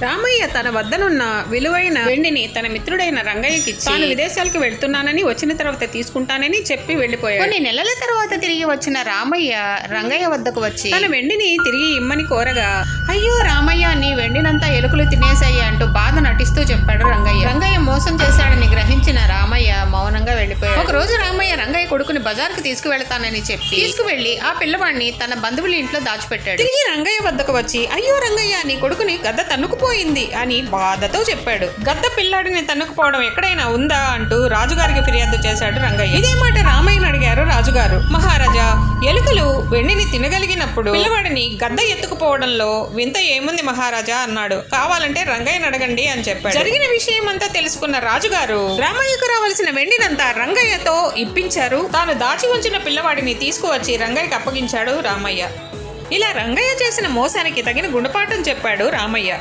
రామయ్య తన వద్దనున్న విలువైన వెండిని తన మిత్రుడైన రంగయ్యకి తాను విదేశాలకు వెళ్తున్నానని వచ్చిన తర్వాత తీసుకుంటానని చెప్పి వెళ్ళిపోయాడు కొన్ని నెలల తర్వాత తిరిగి వచ్చిన రామయ్య రంగయ్య వద్దకు వచ్చి తన వెండిని తిరిగి ఇమ్మని కోరగా అయ్యో రామయ్య నీ వెండినంతా ఎలుకలు తినేసాయి అంటూ బాధ నటిస్తూ చెప్పాడు రంగయ్య. రంగయ్య మోసం చేశాడని గ్రహించిన రామయ్య మౌనంగా వెళ్ళిపోయాడు. ఒక రోజు రామయ్య రంగయ్య కొడుకుని బజార్కు తీసుకువెళ్తానని చెప్పి తీసుకువెళ్ళి ఆ పిల్లవాడిని తన బంధువుల ఇంట్లో దాచిపెట్టాడు. తిరిగి రంగయ్య వద్దకు వచ్చి అయ్యో రంగయ్య నీ కొడుకుని గద్ద తన్నుకుపోయింది అని బాధతో చెప్పాడు. గద్ద పిల్లాడిని తన్నుకుపోవడం ఎక్కడైనా ఉందా? అంటూ రాజుగారికి ఫిర్యాదు చేశాడు రంగయ్య. ఇదే మాట రామయ్యని అడిగారు. వెండిని తినగలిగినప్పుడు పిల్లవాడిని గద్ద ఎత్తుకుపోవడంలో వింత ఏముంది మహారాజా అన్నాడు. కావాలంటే రంగయ్యని అడగండి అని చెప్పాడు. జరిగిన విషయం అంతా తెలుసుకున్న రాజుగారు రామయ్యకు రావాల్సిన వెండినంతా రంగయ్యతో ఇప్పించారు. తాను దాచి ఉంచిన పిల్లవాడిని తీసుకువచ్చి రంగయ్యకి అప్పగించాడు రామయ్య. ఇలా రంగయ్య చేసిన మోసానికి తగిన గుణపాఠం చెప్పాడు రామయ్య.